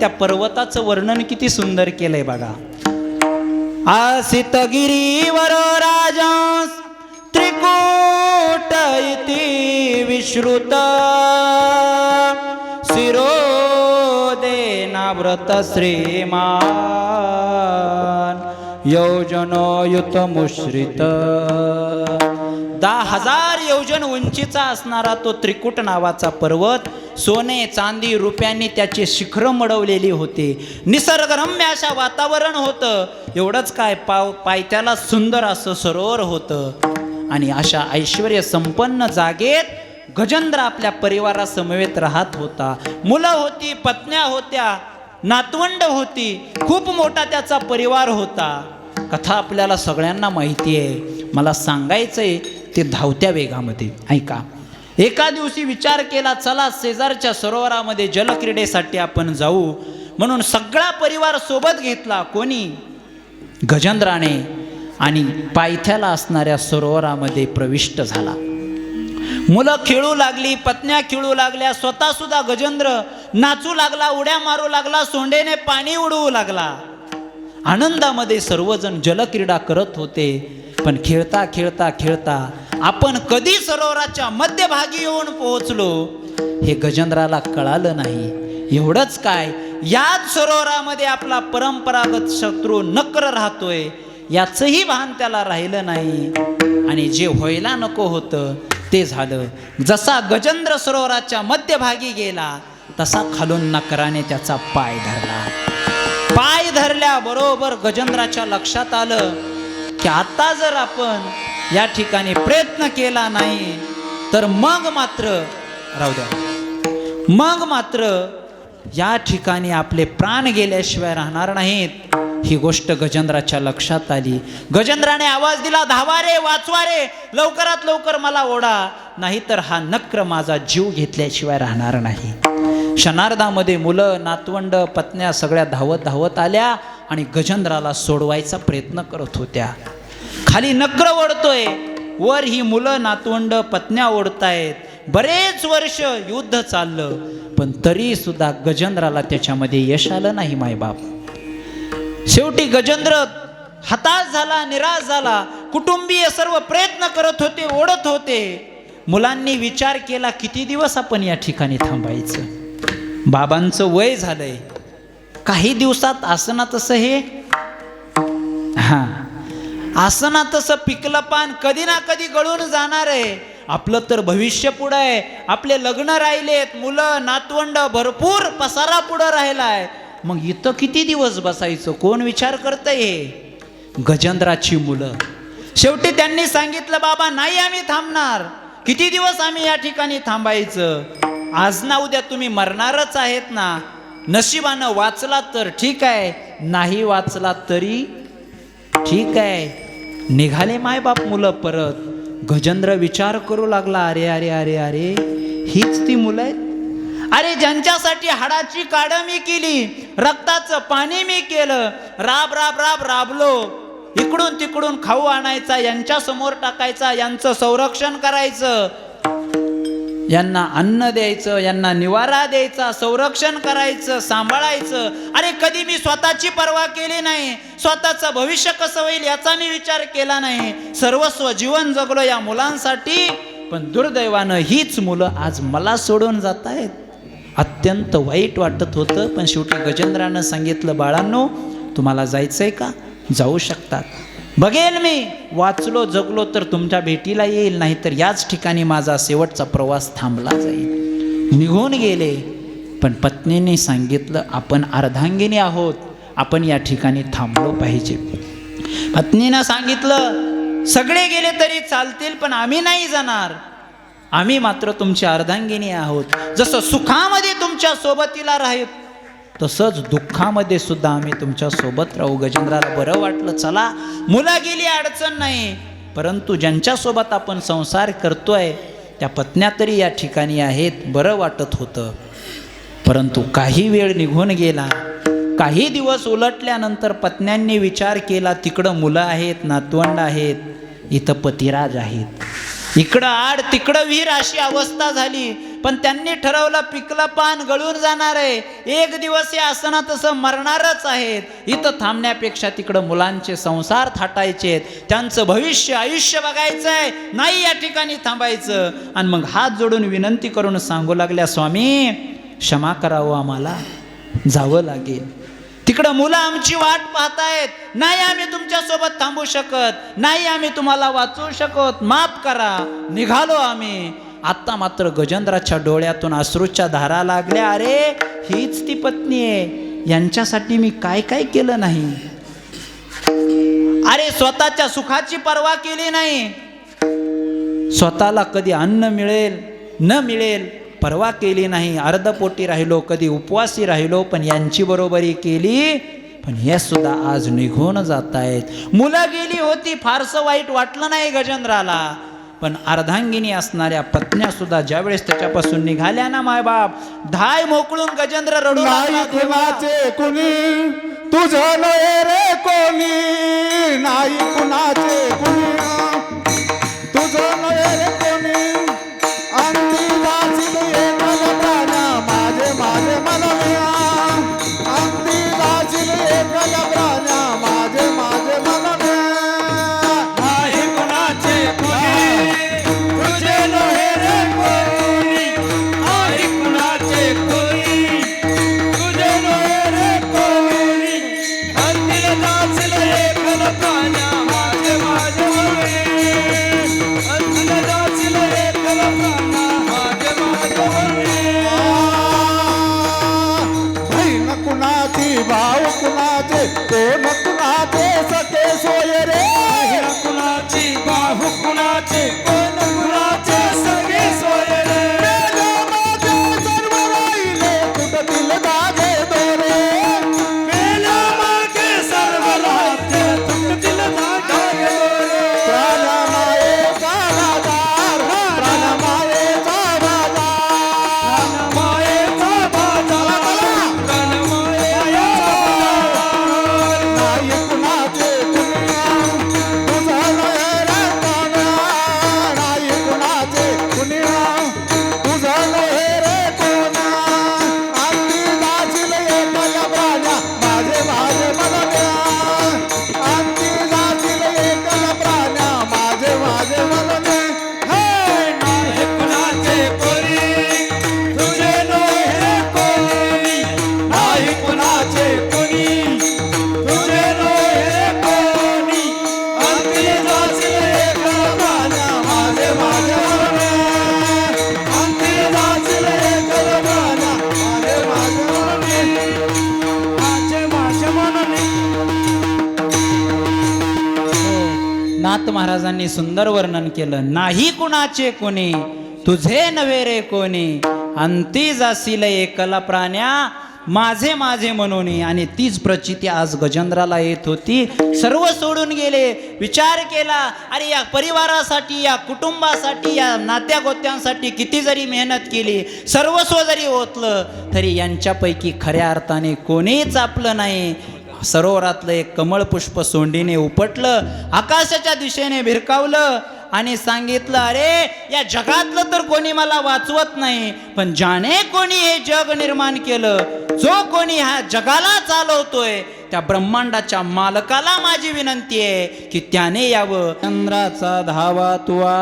त्या पर्वताचं वर्णन किती सुंदर केलंय बघा. आसितगिरीवर राजा त्रिकूट इति विश्रुत. शिरोदेनाव्रत श्रीमान. योजनो युत मुश्रित. दहा हजार योजन उंचीचा असणारा तो त्रिकुट नावाचा पर्वत सोने चांदी रुपयांनी त्याचे शिखर मडवलेली होती. निसर्गरम्य अशा वातावरण होतं. एवढंच काय पाव पायथ्याला सुंदर असं सरोवर होतं. आणि अशा ऐश्वर संपन्न जागेत गजेंद्र आपल्या परिवारासमवेत राहत होता. मुलं होती पत्न्या होत्या नातवंड होती. खूप मोठा त्याचा परिवार होता. कथा आपल्याला सगळ्यांना माहिती आहे मला सांगायचं आहे ते धावत्या वेगामध्ये. ऐका. एका दिवशी विचार केला चला शेजारच्या सरोवरामध्ये जलक्रीडेसाठी आपण जाऊ. म्हणून सगळा परिवार सोबत घेतला. कोणी? गजेंद्राने आणि पायथ्याला असणाऱ्या सरोवरामध्ये प्रविष्ट झाला. मुलं खेळू लागली पत्न्या खेळू लागल्या स्वतः सुद्धा गजेंद्र नाचू लागला उड्या मारू लागला सोंडेने पाणी उडवू लागला. आनंदामध्ये सर्वजण जलक्रीडा करत होते. पण खेळता खेळता खेळता आपण कधी सरोवराच्या मध्यभागी येऊन पोहोचलो हे गजेंद्राला कळालं नाही. एवढंच काय याच सरोवरामध्ये आपला परंपरागत शत्रू नक्र राहतोय याचंही भान त्याला राहिलं नाही. आणि जे व्हायला नको होतं ते झालं. जसा गजेंद्र सरोवराच्या मध्यभागी गेला तसा खालून नकराने त्याचा पाय धरला. पाय धरल्याबरोबर गजेंद्राच्या लक्षात आलं की आता जर आपण या ठिकाणी प्रयत्न केला नाही तर मग मात्र राहू द्या. मग मात्र या ठिकाणी आपले प्राण गेल्याशिवाय राहणार नाहीत. ही गोष्ट गजेंद्राच्या लक्षात आली. गजेंद्राने आवाज दिला धावा रे वाचवा रे लवकरात लवकर मला ओढा. नाहीतर हा नक्र माझा जीव घेतल्याशिवाय राहणार नाही. क्षणार्धामध्ये मुलं नातवंड पत्न्या सगळ्या धावत धावत आल्या. आणि गजेंद्राला सोडवायचा प्रयत्न करत होत्या. खाली नक्र ओढतोय. वर ही मुलं नातवंड पत्न्या ओढतायत. बरेच वर्ष युद्ध चाललं पण तरी सुद्धा गजेंद्राला त्याच्यामध्ये यश आलं नाही मायबाप शेवटी गजेंद्र हताश झाला निराश झाला. कुटुंबीय सर्व प्रयत्न करत होते ओढत होते. मुलांनी विचार केला किती दिवस आपण या ठिकाणी थांबायचं? बाबांचं वय झालंय. काही दिवसात आसना तसं हे? हा. आसना तसं पिकलं पान कधी ना कधी गळून जाणार आहे. आपलं तर भविष्य पुढं आहे. आपले लग्न राहिलेत मुलं नातवंड भरपूर पसारा पुढं राहिलाय. मग इथं किती दिवस बसायचं? कोण विचार करतंय हे? गजेंद्राची मुलं. शेवटी त्यांनी सांगितलं बाबा नाही आम्ही थांबणार. किती दिवस आम्ही या ठिकाणी थांबायचं? आज ना उद्या तुम्ही मरणारच आहेत ना. नशिबानं वाचला तर ठीक आहे नाही वाचला तरी ठीक आहे. निघाले मायबाप मुलं परत. गजेंद्र विचार करू लागला अरे अरे अरे अरे हीच ती मुलं आहेत? अरे ज्यांच्यासाठी हाडाची काड मी केली रक्ताचं पाणी मी केलं राब राब राब राबलो. इकडून तिकडून खाऊ आणायचा यांच्या समोर टाकायचा यांचं संरक्षण करायचं. यांना अन्न द्यायचं यांना निवारा द्यायचा संरक्षण करायचं सांभाळायचं. अरे कधी मी स्वतःची पर्वा केली नाही? स्वतःचं भविष्य कसं होईल याचा मी विचार केला नाही. सर्वस्व जीवन जगलो या मुलांसाठी पण दुर्दैवानं हीच मुलं आज मला सोडून जात आहेत अत्यंत वाईट वाटत होतं पण शेवटी गजेंद्रानं सांगितलं बाळांनो तुम्हाला जायचं आहे का? जाऊ शकतात. बघेल मी. वाचलो जगलो तर तुमच्या भेटीला येईल. नाही तर याच ठिकाणी माझा शेवटचा प्रवास थांबला जाईल. निघून गेले. पण पत्नीने सांगितलं आपण अर्धांगिनी आहोत. आपण या ठिकाणी थांबलो पाहिजे. पत्नीनं सांगितलं सगळे गेले तरी चालतील पण आम्ही नाही जाणार. आम्ही मात्र तुमच्या अर्धांगिनी आहोत. जसं सुखामध्ये तुमच्या सोबतीला राहत तसंच दुःखामध्ये सुद्धा आम्ही तुमच्यासोबत राहू. गजेंद्राला बरं वाटलं चला. मुलं गेली अडचण नाही. परंतु ज्यांच्यासोबत आपण संसार करतोय त्या पत्न्या तरी या ठिकाणी आहेत बरं वाटत होतं. परंतु काही वेळ निघून गेला. काही दिवस उलटल्यानंतर पत्न्यांनी विचार केला तिकडं मुलं आहेत नातवंड आहेत इथं पतिराज आहेत. इकडं आड तिकडं विहीर अशी अवस्था झाली. पण त्यांनी ठरवलं पिकलं पान गळून जाणार आहे. एक दिवस या असणं तसं मरणारच आहेत. इथं थांबण्यापेक्षा तिकडं मुलांचे संसार थाटायचे त्यांचं भविष्य आयुष्य बघायचं आहे नाही या ठिकाणी थांबायचं. आणि मग हात जोडून विनंती करून सांगू लागल्या स्वामी क्षमा करावं आम्हाला. जावं लागेल. तिकडं मुलं आमची वाट पाहतायत. नाही आम्ही तुमच्यासोबत थांबू शकत. नाही आम्ही तुम्हाला वाचवू शकत. माफ करा. निघालो आम्ही. आता मात्र गजेंद्राच्या डोळ्यातून अश्रूच्या धारा लागल्या. अरे हीच ती पत्नी आहे. यांच्यासाठी मी काय काय केलं नाही? अरे स्वतःच्या सुखाची पर्वा केली नाही. स्वतःला कधी अन्न मिळेल न मिळेल पर्वा केली नाही. अर्धपोटी राहिलो कधी उपवासी राहिलो पण यांची बरोबरी केली. पण हे सुद्धा आज निघून जात आहेत मुलं गेली होती फारसं वाईट वाटलं नाही गजेंद्राला. पण अर्धांगिनी असणाऱ्या पत्न्या सुद्धा ज्यावेळेस त्याच्यापासून निघाल्या ना मायबाप धाय मोकळून गजेंद्र रडू नाही कुणी तुझं नये रे कोणी. नाही कुणाची भाऊ कुणाचे? कोण कुणाचे? सखे सोय रे कुणाची? बाहू कुणाचे? नाथ महाराजांनी सुंदर वर्णन केलं. नाही कुणाचे कोणी तुझे नव्हे रे कोणी. अंती जासील एकला प्राण्या माझे माझे म्हणून. आणि तीच प्रचिती आज गजेंद्राला येत होती. सर्व सोडून गेले विचार केला अरे या परिवारासाठी या कुटुंबासाठी या नात्या गोत्यांसाठी किती जरी मेहनत केली सर्वस्व जरी ओतलं तरी यांच्यापैकी खऱ्या अर्थाने कोणीच आपलं नाही. सरोवरातलं एक कमळ पुष्प सोंडीने उपटलं आकाशाच्या दिशेने भिरकावलं आणि सांगितलं अरे या जगातलं तर कोणी मला वाचवत नाही पण ज्याने कोणी हे जग निर्माण केलं जो कोणी ह्या जगाला चालवतोय त्या ब्रह्मांडाच्या मालकाला माझी विनंती आहे की त्याने यावं. चंद्राचा धावा तुवा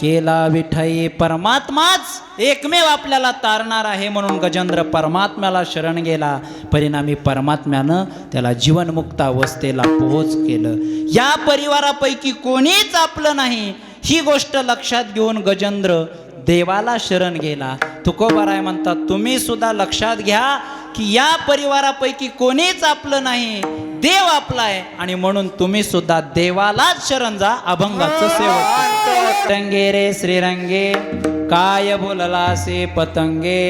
केला विठई परमात्माच एकमेव आपल्याला तारणार आहे म्हणून गजेंद्र परमात्म्याला शरण गेला. परिणामी परमात्म्यानं त्याला जीवनमुक्त अवस्थेला पोहोच केलं. या परिवारापैकी कोणीच आपलं नाही. ही गोष्ट लक्षात घेऊन गजेंद्र देवाला शरण गेला. तुकोबाराय म्हणतात तुम्ही सुद्धा लक्षात घ्या की या परिवारापैकी कोणीच आपलं नाही. देव आपलाय आणि म्हणून तुम्ही सुद्धा देवालाच शरण जा अभंगाचं सेवक. रंगे रे श्रीरंगे काय बोलला से पतंगे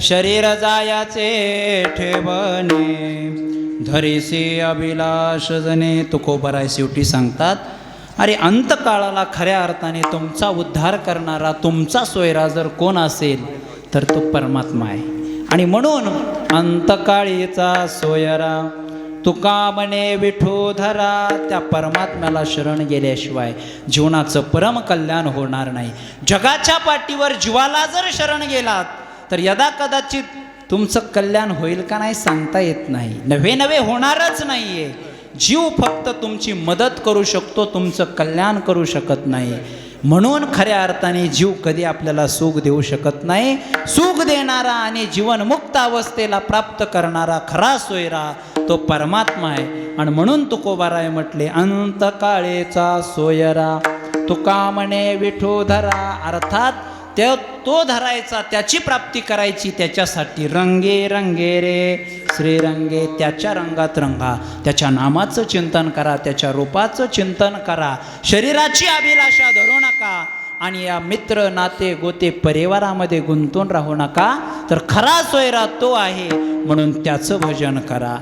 शरीर जायाचे ठेवणे. धरीसी अभिलाष जने तुकोबराय शेवटी सांगतात. अरे अंतकाळाला खऱ्या अर्थाने तुमचा उद्धार करणारा तुमचा सोयरा जर कोण असेल तर तो परमात्मा आहे. आणि म्हणून अंतकाळीचा सोयरा तुका म्हणे विठोधरा त्या परमात्म्याला शरण गेल्याशिवाय जीवनाचं परम कल्याण होणार नाही. जगाच्या पाठीवर जीवाला जर शरण गेलात तर यदा कदाचित तुमचं कल्याण होईल का नाही सांगता येत नाही. नवे नवे होणारच नाहीये. जीव फक्त तुमची मदत करू शकतो तुमचं कल्याण करू शकत नाही. म्हणून खऱ्या अर्थाने जीव कधी आपल्याला सुख देऊ शकत नाही. सुख देणारा आणि जीवनमुक्त अवस्थेला प्राप्त करणारा खरा सोयरा तो परमात्मा आहे. आणि म्हणून तुकोबाराय म्हटले अंत काळेचा सोयरा तुका म्हणे विठोधरा अर्थात त्या तो धरायचा त्याची प्राप्ती करायची त्याच्यासाठी रंगे रंगे रे. श्रीरंगे त्याच्या रंगात रंगा. त्याच्या नामाचं चिंतन करा त्याच्या रूपाचं चिंतन करा. शरीराची अभिलाषा धरू नका. आणि या मित्र नाते गोते परिवारामध्ये गुंतून राहू नका. तर खरा सोयरा तो आहे. म्हणून त्याचं भजन करा.